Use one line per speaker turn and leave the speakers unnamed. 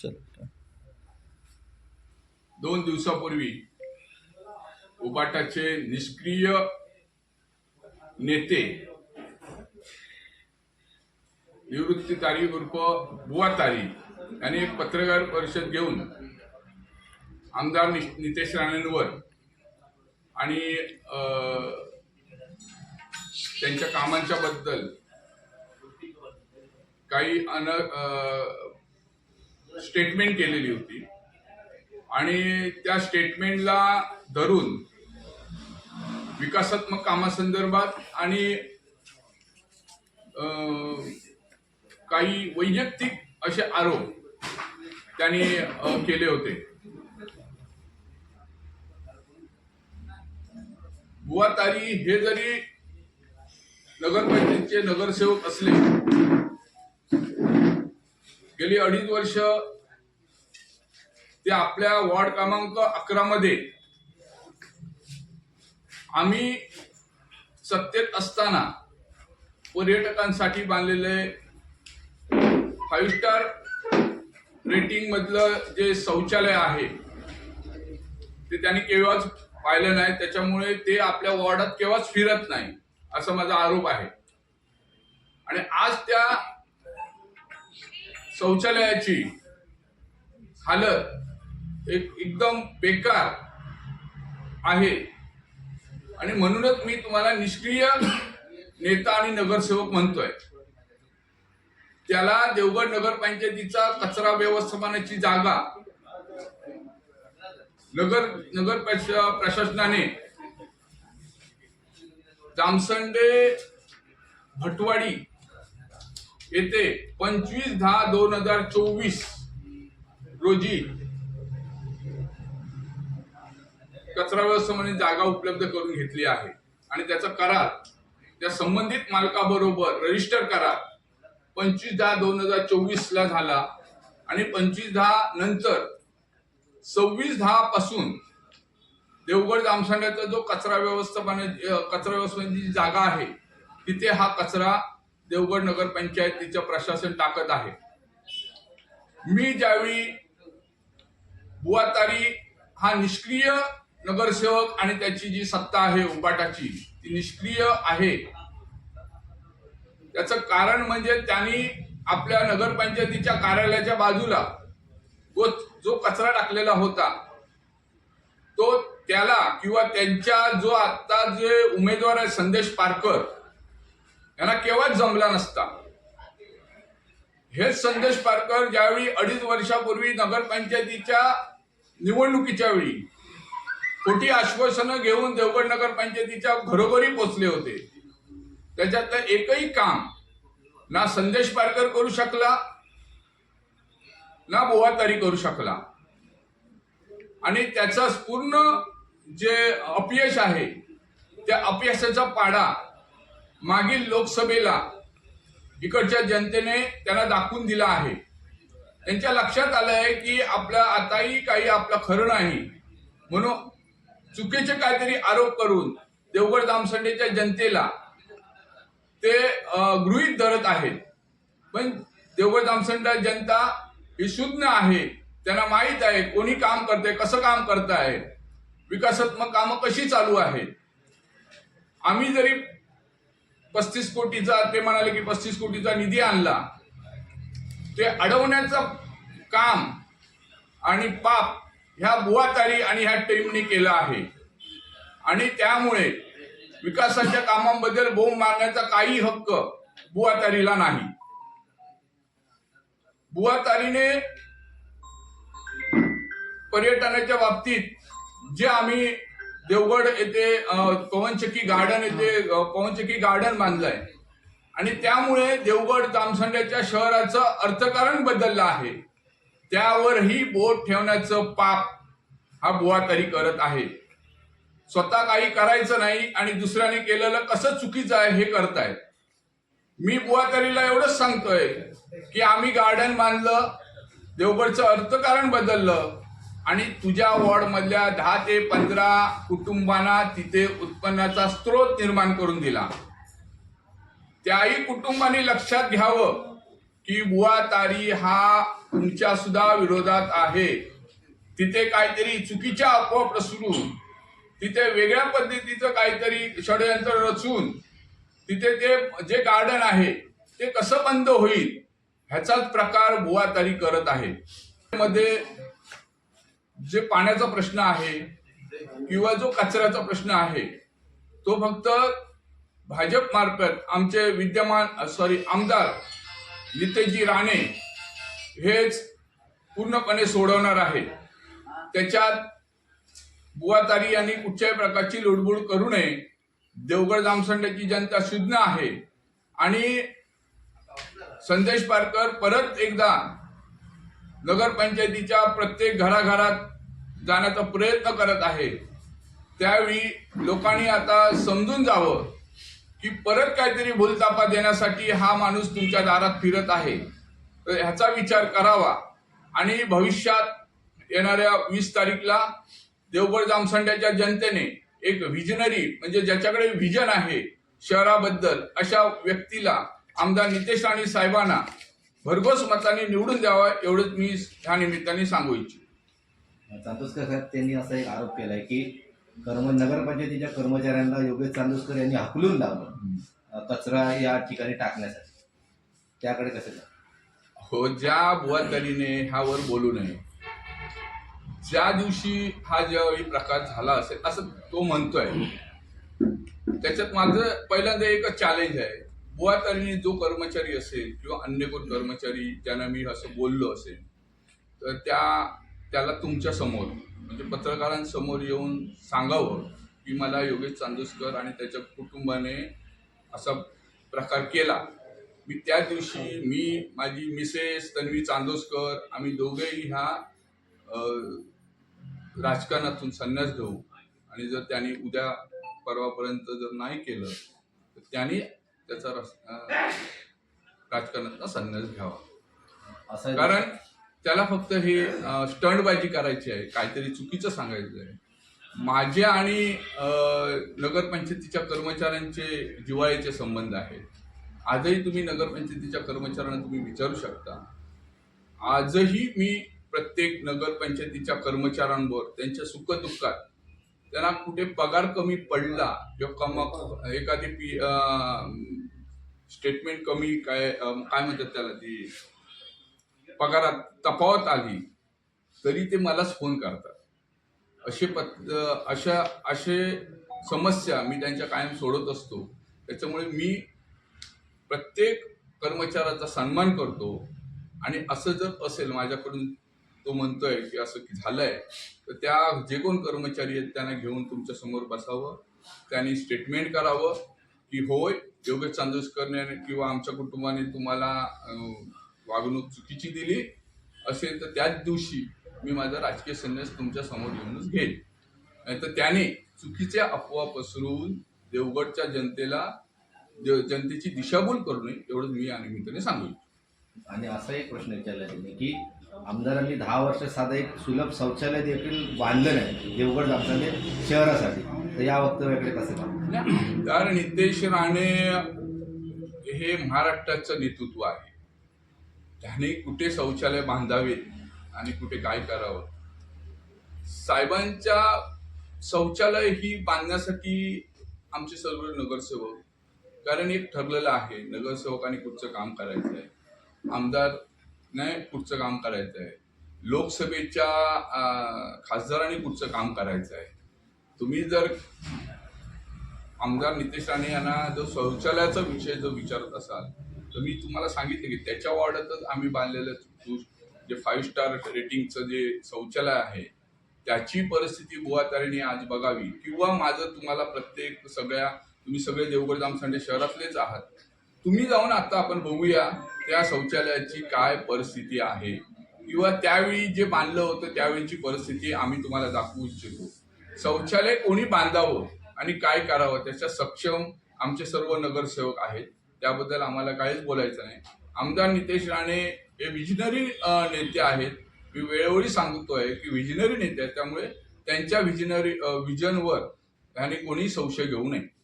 चल
दोन दिवसापूर्वी उपाटाचे निष्क्रिय नेते निवृत्ती तारीख उर्फ बुवा तारी यांनी एक पत्रकार परिषद घेऊन आमदार नितेश राणेंवर आणि त्यांच्या कामांच्या बद्दल काही अन स्टेटमेंट केलेली होती. आणि त्या स्टेटमेंटला धरून विकासात्मक कामासंदर्भात आणि काही वैयक्तिक असे आरोप त्यांनी केले होते. बुवा तारी हे जरी नगरपंचायतचे नगरसेवक असले गेली अडीच वर्ष ते आपल्या वॉर्ड क्रमांक अकरा मध्ये आम्ही सत्तेत असताना पर्यटकांसाठी बांधलेले फाईव्ह स्टार रेटिंग मधलं जे शौचालय आहे ते त्यांनी केव्हाच पाहिलं नाही. त्याच्यामुळे ते आपल्या वॉर्डात केव्हाच फिरत नाही असा माझा आरोप आहे. आणि आज त्या शौचालयाची हालत एक एकदम बेकार आहे. आणि म्हणूनच मी तुम्हाला निष्क्रिय नेता आणि नगरसेवक म्हणतोय. त्याला देवगड नगरपंचायतीचा कचरा व्यवस्थापनाची जागा नगर नगर प्रशासनाने जामसंडे भटवाडी येथे पंचवीस दहा दोन हजार चोवीस. रोजी. कचरा व्यवस्थापनाची म्हणजे जागा उपलब्ध करून घेतली आहे. आणि त्याचा करार. त्या संबंधित मालकाबरोबर रजिस्टर करार पंचवीस दहा दोन हजार चोवीस ला झाला. आणि पंचवीस दहा नंतर सव्वीस दहा पासून देवगड जामसांड्याचा जो कचरा व्यवस्थापन कचरा व्यवस्थापनाची जागा आहे तिथे हा कचरा देवगड नगरपंचायतीचं प्रशासन टाकत आहे. मी ज्यावेळी बुवातारी हा निष्क्रिय नगरसेवक आणि त्याची जी सत्ता आहे उबाटाची ती निष्क्रिय आहे. त्याचं कारण म्हणजे त्यांनी आपल्या नगरपंचायतीच्या कार्यालयाच्या बाजूला जो जो कचरा टाकलेला होता तो त्याला किंवा त्यांच्या जो आता जे उमेदवार आहे संदेश पारकर यांना केव्हाच जमला नसता. हेच संदेश पारकर ज्यावेळी अडीच वर्षापूर्वी नगरपंचायतीच्या निवडणुकीच्या वेळी खोटी आश्वासनं घेऊन देवगड नगरपंचायतीच्या घरोघरी पोचले होते. त्याच्यातलं एकही काम ना संदेश पारकर करू शकला ना बुवा तरी करू शकला. आणि त्याचा पूर्ण जे अपयश आहे त्या अपयशाचा पाडा मागील लोकसभेला इकडच्या जनतेने त्यांना दाखवून दिला आहे. त्यांच्या लक्षात आलं आहे की आपल्या आताही काही आपलं खरं नाही. म्हणून चुकीचे काहीतरी आरोप करून देवगड दामसंडेच्या जनतेला ते गृहित गृहीत धरत आहेत. पण देवगड दामसंडा जनता ही शुद्ध आहे. त्यांना माहीत आहे कोणी काम करते कसं काम करत आहे विकासात्मक कामं कशी चालू आहेत. आम्ही जरी पस्तीस कोटीचा ते म्हणाले की पस्तीस कोटीचा निधी आणला. ते अडवण्याचं काम आणि पाप ह्या बुवातारी आणि ह्या टीमने केलं आहे. आणि त्यामुळे विकासाच्या कामांबद्दल बोंब मारण्याचा काही हक्क बुवातारीला नाही. बुवातारीने पर्यटनाच्या बाबतीत जे आम्ही देवगड येथे पवनचक्की गार्डन येथे पवनचक्की गार्डन बांधलंय. आणि त्यामुळे देवगड जामसंड्याच्या शहराचं अर्थकारण बदललं आहे. त्यावरही बोट ठेवण्याचं पाप हा बुवातारी करत आहे. स्वतः काही करायचं नाही आणि दुसऱ्याने केलेलं कसं चुकीचं आहे हे करतायत. मी बुवातारीला एवढंच सांगतोय की आम्ही गार्डन बांधलं देवगडचं अर्थकारण बदललं आणि तुझ्या वॉर्ड मधल्या दहा ते पंधरा कुटुंबांना तिथे उत्पन्नाचा स्रोत निर्माण करून दिला. त्याही कुटुंबाने लक्षात घ्यावं की बुवा तारी हा तुमच्या सुद्धा विरोधात आहे. तिथे काहीतरी चुकीच्या अफवा पसरून तिथे वेगळ्या पद्धतीचं काहीतरी षडयंत्र रचून तिथे ते जे गार्डन आहे ते कसं बंद होईल ह्याचाच प्रकार बुवा तारी करत आहे. मध्ये जे पाण्याचा प्रश्न आहे किंवा जो कचऱ्याचा प्रश्न आहे तो फक्त भाजप मार्फत आमचे विद्यमान सॉरी आमदार नितेजी राणे हेच पूर्णपणे सोडवणार आहे त्याच्यात बुवातारी यांनी कुठच्याही प्रकारची लुडबुड करू नये. देवगड जामसंड्याची जनता शुद्ध आहे. आणि संदेश पारकर परत एकदा नगरपंचायतीच्या प्रत्येक घराघरात जाण्याचा प्रयत्न करत आहे. त्यावेळी लोकांनी आता समजून जावं की परत काहीतरी भूलतापा देण्यासाठी हा माणूस तुमच्या दारात फिरत आहे. तर ह्याचा विचार करावा. आणि भविष्यात येणाऱ्या वीस तारीखला देवगड जामसंड्याच्या जनतेने एक व्हिजनरी म्हणजे ज्याच्याकडे व्हिजन आहे शहराबद्दल अशा व्यक्तीला आमदार नितेश राणे साहेबांना भरघोस मताने निवडून द्यावा एवढंच मी ह्या निमित्ताने सांगू इच्छितो.
चांदोसकर साहेब त्यांनी असा एक आरोप केलाय की कर्म नगरपंचायतीच्या कर्मचाऱ्यांना योगेश चांदोसकर यांनी हकलून लावलं कचरा या ठिकाणी टाकण्यासाठी. त्याकडे कसं?
हो ज्या बुवातारीने ह्यावर बोलू नये ज्या दिवशी हा ज्यावेळी प्रकार झाला असेल असं तो म्हणतोय. त्याच्यात माझं पहिल्यांदा एकच चॅलेंज आहे. बुवातारीने जो कर्मचारी असेल किंवा अन्य कोण कर्मचारी ज्यांना मी असं बोललो असेल तर त्या त्याला तुमच्यासमोर म्हणजे पत्रकारांसमोर येऊन सांगावं की मला योगेश चांदोसकर आणि त्याच्या कुटुंबाने असा प्रकार केला. मी त्या दिवशी मी माझी मिसेस तन्वी चांदोसकर आम्ही दोघेही ह्या राजकारणातून संन्यास घेऊ. आणि जर त्यांनी उद्या परवापर्यंत जर नाही केलं तर त्यांनी त्याचा राजकारणातला संन्यास घ्यावा.
असं
कारण त्याला फक्त हे स्टंटबाजी करायची आहे काहीतरी चुकीचं सांगायचं आहे. माझे आणि नगरपंचायतीच्या कर्मचाऱ्यांचे जिव्हाळ्याचे संबंध आहेत. आजही तुम्ही नगरपंचायतीच्या कर्मचाऱ्यांना तुम्ही विचारू शकता. आजही मी प्रत्येक नगरपंचायतीच्या कर्मचाऱ्यांवर त्यांच्या सुखदुःखात त्यांना कुठे पगार कमी पडला किंवा कम एखादी पी स्टेटमेंट कमी काय काय म्हणतात त्याला ती? पगारात तफावत आली तरी ते मलाच फोन करतात. असे पत अशा असे समस्या मी त्यांच्या कायम सोडत असतो. त्याच्यामुळे मी प्रत्येक कर्मचाऱ्याचा सन्मान करतो. आणि असं जर असेल माझ्याकडून तो म्हणतोय की असं की झालंय. तर त्या जे कोण कर्मचारी आहेत त्यांना घेऊन तुमच्यासमोर बसावं. त्यांनी स्टेटमेंट करावं की होय योगेश चांदोसकरने किंवा आमच्या कुटुंबाने तुम्हाला वागणूक चुकीची दिली असेल तर त्याच दिवशी मी माझा राजकीय संन्यास तुमच्यासमोर येऊनच घेईल नाहीतर त्याने चुकीच्या अफवा पसरवून देवगडच्या जनतेला ज- जनतेची दिशाभूल करू नये एवढंच मी या निमित्ताने सांगू
आणि असा एक प्रश्न विचारला त्यांनी की आमदारांनी दहा वर्ष साधा एक सुलभ शौचालय देखील बांधलं नाही देवगड जामसंडे शहरासाठी. तर या वक्तव्याकडे कसं पाहता
आणि राणे हे महाराष्ट्राचं नेतृत्व आहे. त्याने कुठे शौचालय बांधावे आणि कुठे काय करावं? साहेबांच्या शौचालय ही बांधण्यासाठी आमचे सर्व नगरसेवक कारण एक ठरलेलं आहे नगरसेवकांनी कुठचं काम करायचं आहे आमदार नाही पुढचं काम करायचं आहे लोकसभेच्या खासदाराने खासदारांनी काम करायचं आहे तुम्ही जर आमदार नितेश राणे यांना जो शौचालयाचा विषय जो विचारत असाल तर मी तुम्हाला सांगितलं की त्याच्या वॉर्डातच आम्ही बांधलेलं जे फाईव्ह स्टार रेटिंगचं जे शौचालय आहे त्याची परिस्थिती बुवातारीने आज बघावी. किंवा माझं तुम्हाला प्रत्येक सगळ्या तुम्ही सगळे देवगड जामसंडे शहरातलेच आहात. तुम्ही जाऊन आता आपण बघूया त्या शौचालयाची काय परिस्थिती आहे? किंवा त्यावेळी जे बांधलं होतं त्यावेळीची परिस्थिती आम्ही तुम्हाला दाखवू इच्छितो. शौचालय कोणी बांधावं आणि काय करावं त्याच्या सक्षम आमचे सर्व नगरसेवक आहेत. त्याबद्दल आम्हाला काहीच बोलायचं नाही. आमदार नितेश राणे हे विजनरी नेते आहेत. मी वेळोवेळी सांगतोय की विजनरी नेते आहेत. त्यामुळे त्यांच्या विजनरी विजनवर आणि कोणी संशय घेऊ नये.